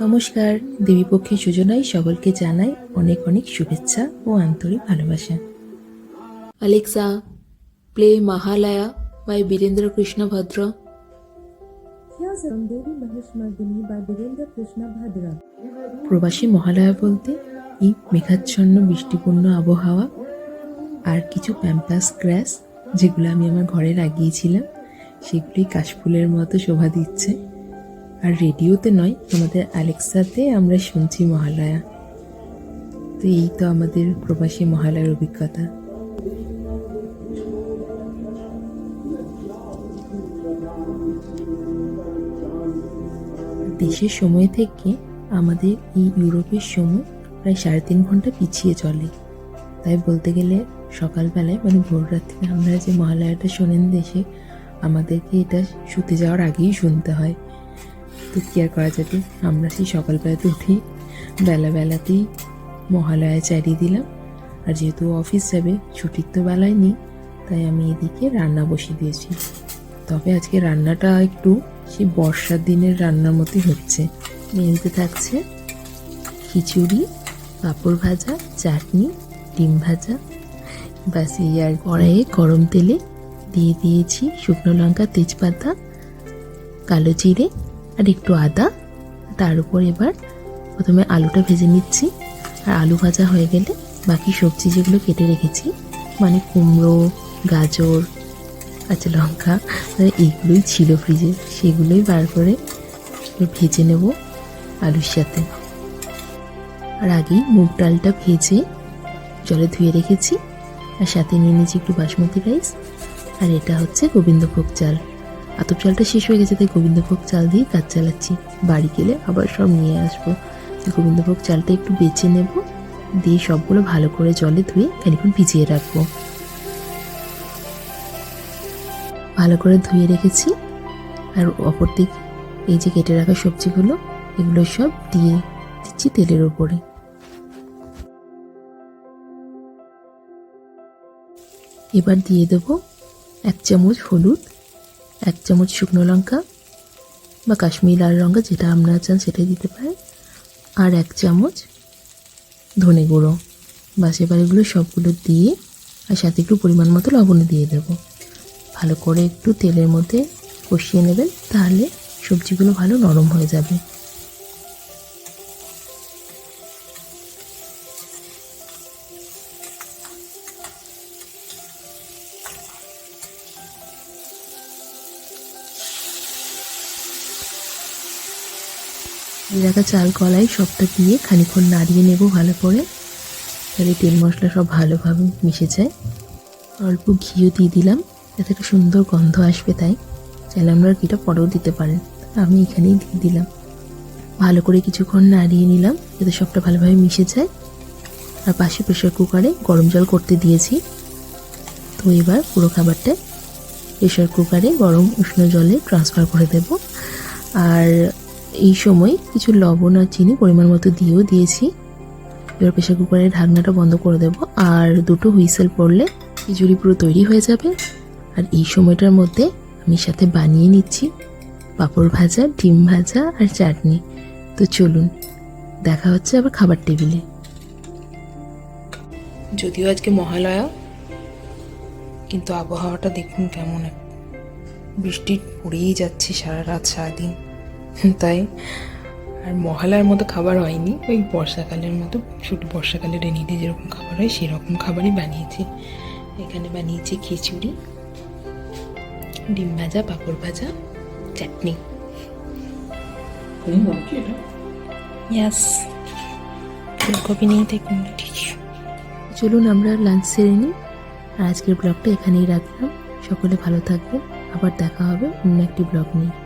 নমস্কার দেবীপক্ষী যোজনায় সকলকে জানাই অনেক অনেক শুভেচ্ছা ও আন্তরিক ভালোবাসা Alexa, play Mahalaya by Birendra Krishna Bhadra. প্রবাসী মহালয়া বলতে এই মেঘাচ্ছন্ন বৃষ্টিপূর্ণ আবহাওয়া আর কিছু প্যাম্পাস গ্রাস যেগুলো আমি আমার ঘরে লাগিয়েছিলাম সেগুলি কাশফুলের মতো শোভা দিচ্ছে। আর রেডিওতে নয়, আমাদের অ্যালেক্সাতে আমরা শুনছি মহালয়া। তো এই তো আমাদের প্রবাসী মহালয়ার অভিজ্ঞতা। দেশের সময় থেকে আমাদের এই ইউরোপের সময় প্রায় সাড়ে তিন ঘণ্টা পিছিয়ে চলে। তাই বলতে গেলে সকালবেলায় মানে ভোর রাত্রে আমরা যে মহালয়াটা শোনেন দেশে আমাদেরকে এটা শুতে যাওয়ার আগেই শুনতে হয়। তো কী আর করা যাবে? আমরা সেই সকালবেলাতে উঠি বেলা বেলাতেই মহালয়া চালিয়ে দিলাম। আর যেহেতু অফিস যাবে, ছুটির তো বেলায় নেই, তাই আমি এদিকে রান্না বসিয়ে দিয়েছি। তবে আজকে রান্নাটা একটু সেই বর্ষার দিনের রান্নার মতোই হচ্ছে। মেনুতে থাকছে খিচুড়ি, পাঁপড় ভাজা, চাটনি, ডিম ভাজা। ব্যাস, এই আর কড়াইয়ে গরম তেলে দিয়ে দিয়েছি শুকনো লঙ্কা, তেজপাতা, কালো জিরে আর একটু আদা। তার উপর এবার প্রথমে আলুটা ভেজে নিচ্ছি। আর আলু ভাজা হয়ে গেলে বাকি সবজি যেগুলো কেটে রেখেছি মানে কুমড়ো, গাজর, কাঁচা লঙ্কা মানে এইগুলোই ছিল ফ্রিজে সেগুলোই বার করে ভেজে নেব আলুর সাথে। আর আগেই মুগ ডালটা ভেজে জলে ধুয়ে রেখেছি। আর সাথে নিয়ে নিয়েছি একটু বাসমতি রাইস আর এটা হচ্ছে গোবিন্দভোগ চাল। আতপ চালটা শেষ হয়ে গেছে, তাই গোবিন্দভোগ চাল দিয়ে কাজ চালাচ্ছি। বাড়ি গেলে আবার সব নিয়ে আসব। গোবিন্দভোগ চালটা একটু বেছে নেব, দিয়ে সবগুলো ভালো করে জলে ধুয়ে খানিক্ষণ ভিজিয়ে রাখব। ভালো করে ধুয়ে রেখেছি। আর অপর দিক এই যে কেটে রাখা সবজিগুলো, এগুলো সব দিয়ে দিচ্ছি তেলের ওপরে এবার দিয়ে দেব এক চামচ হলুদ, এক চামচ শুকনো লঙ্কা বা কাশ্মীর লাল লঙ্কা, যেটা আপনারা চান সেটাই দিতে পারেন, আর এক চামচ ধনে গুঁড়ো। বাস এবার এগুলো সবগুলো দিয়ে আর সাথে একটু পরিমাণ মতো লবণ দিয়ে দেবো। ভালো করে একটু তেলের মধ্যে কষিয়ে নেবেন, তাহলে সবজিগুলো ভালো নরম হয়ে যাবে। রাখা চাল কলাই সবটা দিয়ে খানিক্ষণ নাড়িয়ে নেব ভালো করে। তাহলে তেল মশলা সব ভালোভাবে মিশে যায় অল্প ঘিও দিয়ে দিলাম, যাতে একটা সুন্দর গন্ধ আসবে তাই। চাইলে আমরা ঘিটা পরেও দিতে পারেন। আমি এখানেই দিয়ে দিলাম। ভালো করে কিছুক্ষণ নাড়িয়ে নিলাম, যাতে সবটা ভালোভাবে মিশে যায় আর পাশে প্রেশার কুকারে গরম জল করতে দিয়েছি। তো এবার পুরো খাবারটা প্রেশার কুকারে গরম উষ্ণ জলে ট্রান্সফার করে দেব। আর এই সময় কিছু লবণ আর চিনি পরিমাণ মতো দিয়েও দিয়েছি। এবার প্রেশার কুকারের ঢাকনাটা বন্ধ করে দেব। আর দুটো হুইসেল পড়লে খিচুড়ি পুরো তৈরি হয়ে যাবে। আর এই সময়টার মধ্যে আমি সাথে বানিয়ে নিচ্ছি পাঁপড় ভাজা, ডিম ভাজা আর চাটনি। তো চলুন, দেখা হচ্ছে আবার খাবার টেবিলে। যদিও আজকে মহালয়া, কিন্তু আবহাওয়াটা দেখুন কেমন বৃষ্টি পড়েই যাচ্ছে সারা রাত সারাদিন। তাই আর মহালয়ার মতো খাবার হয়নি ওই বর্ষাকালের মতো ছোটো বর্ষাকালে রেনিতে যেরকম খাবার হয় সেরকম খাবারই বানিয়েছি। এখানে বানিয়েছি খিচুড়ি ডিম ভাজা পাঁপড় ভাজা চাটনি। ইয়াস ফুলকপি নিয়ে দেখুন। চলুন আমরা লাঞ্চ সেরে নিই। আর আজকের ব্লগটা এখানেই রাখলাম। সকলে ভালো থাকবেন। আবার দেখা হবে অন্য একটি ব্লগ নিয়ে।